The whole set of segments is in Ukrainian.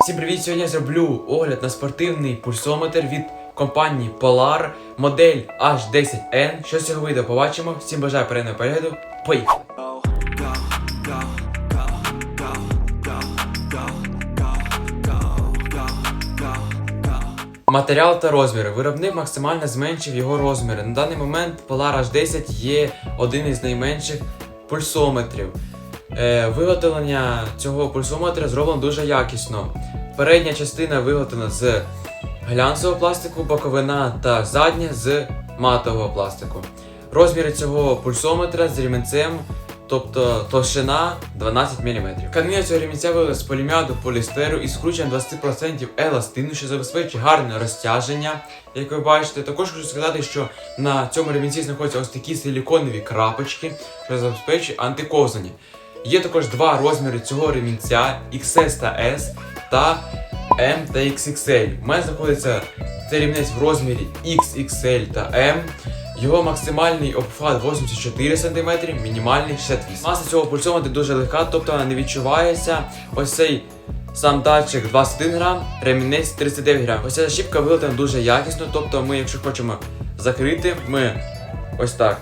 Всім привіт! Сьогодні я зроблю огляд на спортивний пульсометр від компанії Polar модель H10N. Що з цього вийде, побачимо. Всім бажаю перегляду перегляду. Поїхали! Матеріал та розміри. Виробник максимально зменшив його розміри. На даний момент Polar H10 є один із найменших пульсометрів. Е, виготовлення цього пульсометра зроблено дуже якісно. Передня частина виготовлена з глянцевого пластику, боковина та задня з матового пластику. Розміри цього пульсометра з рівенцем, тобто товщина 12 мм. Тканина цього рівенця виготовлена з поліміаду полістеру і скручена 20% еластину, що забезпечує гарне розтяження. Як ви бачите, також хочу сказати, що на цьому ремінці знаходяться ось такі силіконові крапочки, що забезпечує антиковзання. Є також два розміри цього ремінця XS та S та M та XXL. У мене знаходиться цей ремінець в розмірі XXL та M. Його максимальний обхват 84 см, мінімальний 68 Маса цього пульсометра дуже легка, тобто вона не відчувається. Ось цей сам датчик 21 грам, ремінець 39 грам. Ось ця защіпка виготовлена дуже якісно, тобто ми, якщо хочемо закрити, ми ось так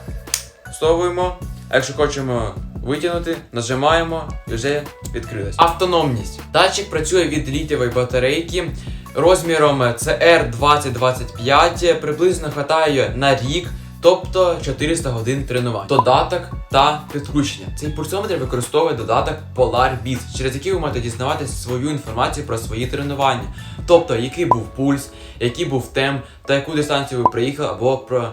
всовуємо. А якщо хочемо витягнути, нажимаємо і вже відкрилось. Автономність. Датчик працює від літієвої батарейки. Розміром CR2025 приблизно хватає на рік, тобто 400 годин тренувань. Додаток та підключення. Цей пульсометр використовує додаток PolarBeats, через який ви можете дізнаватися свою інформацію про свої тренування. Тобто, який був пульс, який був темп, та яку дистанцію ви приїхали або про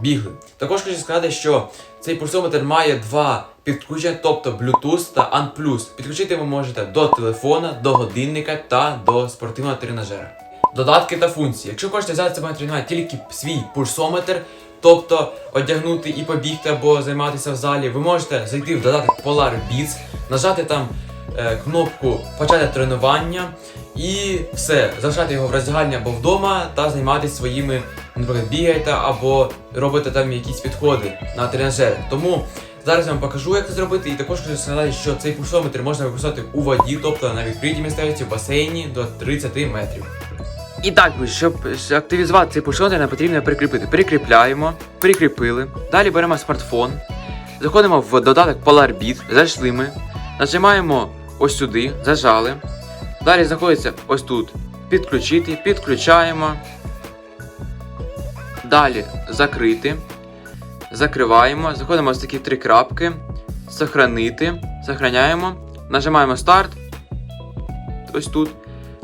бігли. Також хочу сказати, що цей пульсометр має два підключення, тобто Bluetooth та ANT+. Підключити ви можете до телефона, до годинника та до спортивного тренажера. Додатки та функції. Якщо хочете взяти себе на тренування тільки свій пульсометр, тобто одягнути і побігти або займатися в залі, ви можете зайти в додаток Polar Beats, нажати там е, кнопку Почати тренування і все, залишати його в роздягальні або вдома та займатися своїми, наприклад, бігаєте або робите там якісь підходи на тренажери. Тому зараз я вам покажу, як це зробити, і також хочу сказати, що цей пульсометр можна використовувати у воді, тобто на відкритій місцевості в басейні до 30 метрів. І так, щоб активізувати цей пульсометр, нам потрібно прикріпити. Прикріпляємо, прикріпили. Далі беремо смартфон, заходимо в додаток PolarBeat, зайшли ми, нажимаємо ось сюди, зажали. Далі знаходиться ось тут. Підключити, підключаємо. Далі закрити. Закриваємо. Заходимо ось такі три крапки. Сохранити. Сохраняємо. Нажимаємо старт. Ось тут.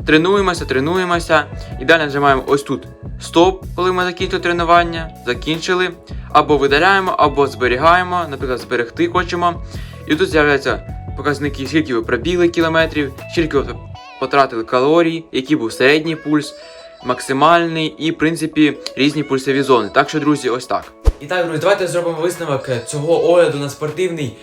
Тренуємося, тренуємося. І далі нажимаємо ось тут стоп, коли ми закінчили тренування. Закінчили. Або видаляємо, або зберігаємо. Наприклад, зберегти хочемо. І тут з'являються показники, скільки ви пробігли кілометрів, скільки ви потратили калорій, який був середній пульс, максимальний і, в принципі, різні пульсові зони. Так що, друзі, ось так. І так, друзі, давайте зробимо висновок цього огляду на спортивний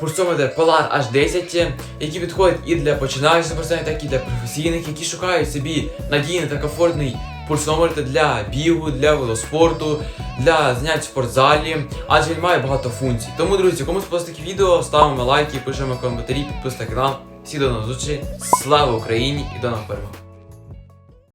пульсометр Polar H10, який підходить і для починаючих спортсменів, так і для професійних, які шукають собі надійний та комфортний пульсометр для бігу, для велоспорту, для занять в спортзалі, адже він має багато функцій. Тому, друзі, кому сподобалось таке відео, ставимо лайки, пишемо коментарі, підписуйтесь на канал. Всі до нових зустрічей. Слава Україні і до нових перемог!